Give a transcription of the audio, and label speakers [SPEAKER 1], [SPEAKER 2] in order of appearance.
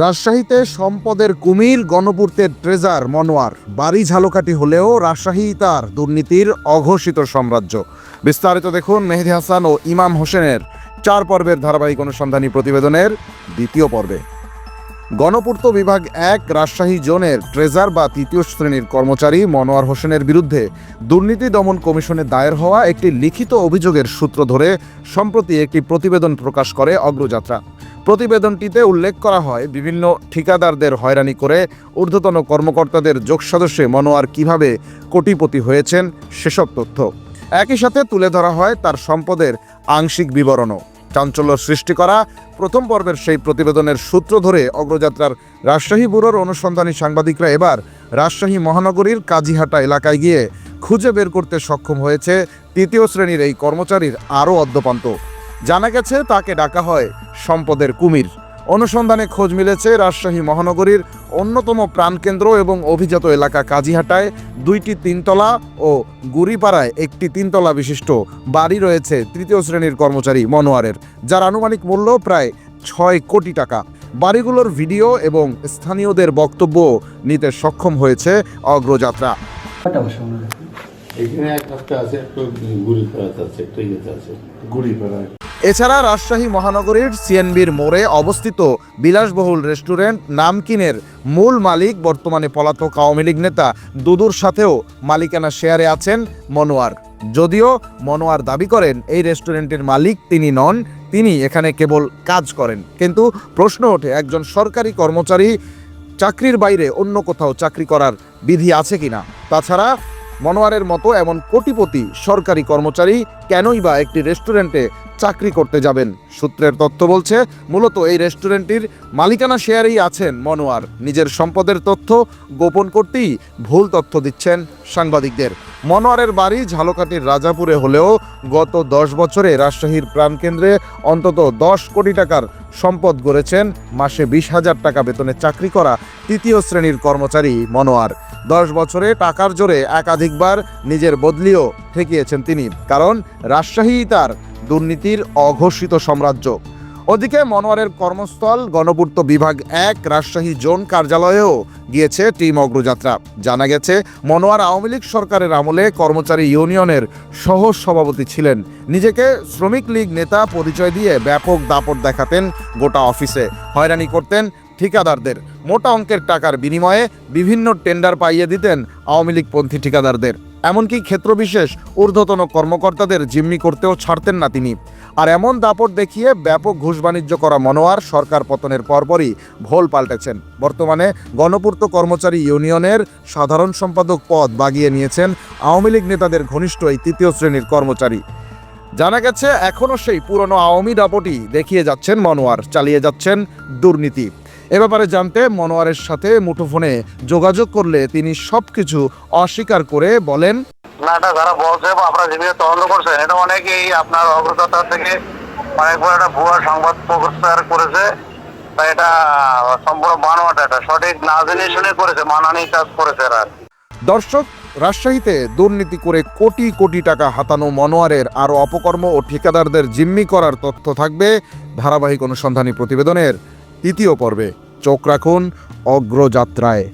[SPEAKER 1] রাজশাহীতে সম্পদের কুমির, গণপূর্তের ট্রেজার, মনোয়ার। বাড়ি ঝালকাটি হলেও রাজশাহী তার দুর্নীতির অঘোষিত সাম্রাজ্য। বিস্তারিত দেখুন মেহেদি হাসান ও ইমাম হোসেনের চার পর্বের ধারাবাহিক অনুসন্ধানী প্রতিবেদনের দ্বিতীয় পর্বে। গণপূর্ত বিভাগ এক, রাজশাহী জোনের ট্রেজার বা তৃতীয় শ্রেণির কর্মচারী মনোয়ার হোসেনের বিরুদ্ধে দুর্নীতি দমন কমিশনে দায়ের হওয়া একটি লিখিত অভিযোগের সূত্র ধরে সম্প্রতি একটি প্রতিবেদন প্রকাশ করে অগ্রযাত্রা। প্রতিবেদনটিতে উল্লেখ করা হয়, বিভিন্ন ঠিকাদারদের হয়রানি করে ঊর্ধ্বতন কর্মকর্তাদের যোগ যোগসদস্যে মনোয়ার কীভাবে কোটিপতি হয়েছেন সেসব তথ্য। একই সাথে তুলে ধরা হয় তার সম্পদের আংশিক বিবরণও। চাঞ্চল্য সৃষ্টি করা প্রথম পর্বের সেই প্রতিবেদনের সূত্র ধরে অগ্রযাত্রার রাজশাহী ব্যুরোর অনুসন্ধানী সাংবাদিকরা এবার রাজশাহী মহানগরীর কাজীহাটা এলাকায় গিয়ে খুঁজে বের করতে সক্ষম হয়েছে তৃতীয় শ্রেণির এই কর্মচারীর আরও অদ্যপান্ত জানা গেছে তাকে ডাকা হয় সম্পদের কুমির। অনুসন্ধানে খোঁজ মিলেছে রাজশাহী মহানগরীর অন্যতম প্রাণকেন্দ্র এবং অভিজাত এলাকা কাজীহাটায় দুইটি তিনতলা ও গুড়িপাড়ায় একটি তিনতলা বিশিষ্ট বাড়ি রয়েছে তৃতীয় শ্রেণির কর্মচারী মনোয়ারের যার আনুমানিক মূল্য প্রায় ছয় কোটি টাকা। বাড়িগুলোর ভিডিও এবং স্থানীয়দের বক্তব্য নিতে সক্ষম হয়েছে অগ্রযাত্রা?
[SPEAKER 2] এখানে এক আছে একটা গুড়ি ফেরাতে আছে একটা ইয়েতে আছে।
[SPEAKER 1] এছাড়া রাজশাহী মহানগরীর সিএনবির মোড়ে অবস্থিত বিলাসবহুল রেস্টুরেন্ট নামকিনের মূল মালিক বর্তমানে পলাতক আওয়ামী লীগ নেতা দুদুর সাথেও মালিকানা শেয়ারে আছেন মনোয়ার। যদিও মনোয়ার দাবি করেন, এই রেস্টুরেন্টের মালিক তিনি নন, তিনি এখানে কেবল কাজ করেন। কিন্তু প্রশ্ন ওঠে, একজন সরকারি কর্মচারী চাকরির বাইরে অন্য কোথাও চাকরি করার বিধি আছে কিনা? তাছাড়া মনোয়ারের মতো এমন কোটিপতি সরকারি কর্মচারী কেনই বা একটি রেস্টুরেন্টে চাকরি করতে যাবেন? সূত্রের তথ্য বলছে, মূলত এই রেস্টুরেন্টটির মালিকানা শেয়ারেই আছেন মনোয়ার। নিজের সম্পদের তথ্য গোপন করতেই ভুল তথ্য দিচ্ছেন সাংবাদিকদের। মনোয়ারের বাড়ি ঝালকাঠির রাজাপুরে হলেও গত দশ বছরে রাজশাহীর প্রাণকেন্দ্রে অন্তত দশ কোটি টাকার সম্পদ গড়েছেন। মাসে বিশ হাজার টাকা বেতনে চাকরি করা তৃতীয় শ্রেণির কর্মচারী মনোয়ার। দশ বছরে টাকার জোরে একাধিকবার নিজের বদলিও ঠেকিয়েছেন তিনি, কারণ রাজশাহী তার দুর্নীতির অঘোষিত সাম্রাজ্য। ওদিকে মনোয়ারের কর্মস্থল গণপূর্ত বিভাগ এক রাজশাহী জোন কার্যালয়েও গিয়েছে টিম অগ্রযাত্রা। জানা গেছে, মনোয়ার আওয়ামী লীগ সরকারের আমলে কর্মচারী ইউনিয়নের সহ সভাপতি ছিলেন। নিজেকে শ্রমিক লীগ নেতা পরিচয় দিয়ে ব্যাপক দাপট দেখাতেন গোটা অফিসে। হয়রানি করতেন ঠিকাদারদের। মোটা অঙ্কের টাকার বিনিময়ে বিভিন্ন টেন্ডার পাইয়ে দিতেন আওয়ামী লীগপন্থী ঠিকাদারদের। এমনকি ক্ষেত্রবিশেষ ঊর্ধ্বতন কর্মকর্তাদের জিম্মি করতেও ছাড়তেন না তিনি। আর এমন দাপট দেখিয়ে ব্যাপক ঘুষ বাণিজ্য করা মনোয়ার সরকার পতনের পরপরই ভোল পাল্টেছেন। বর্তমানে গণপূর্ত কর্মচারী ইউনিয়নের সাধারণ সম্পাদক পদ বাগিয়ে নিয়েছেন আওয়ামী লীগ নেতাদের ঘনিষ্ঠ এই তৃতীয় শ্রেণির কর্মচারী। জানা গেছে, এখনও সেই পুরনো আওয়ামী দাপটই দেখিয়ে যাচ্ছেন মনোয়ার, চালিয়ে যাচ্ছেন দুর্নীতি। এ ব্যাপারে জানতে মনোয়ারের সাথে মুঠোফোনে যোগাযোগ করলে তিনি সবকিছু অস্বীকার করে বলেন
[SPEAKER 3] না এটা যারা বলছে বা আপনারা যেভাবে তদন্ত করছেন এটা অনেকেই আপনার অগ্রতা থেকে অনেক বড় একটা ভুয়া সংবাদ প্রচার করেছে। তাই এটা সম্পূর্ণ বানোয়াটা এটা সঠিক না জেনে শুনে করেছে মানহানি কাজ করেছে এরা।
[SPEAKER 1] দর্শক রাজশাহীতে দুর্নীতি করে কোটি কোটি টাকা হাতানো মনোয়ারের আরও অপকর্ম ও ঠিকাদারদের জিম্মি করার তথ্য থাকবে ধারাবাহিক অনুসন্ধানী প্রতিবেদনের। তৃতীয় পর্বে। চোখ রাখুন অগ্রযাত্রায়।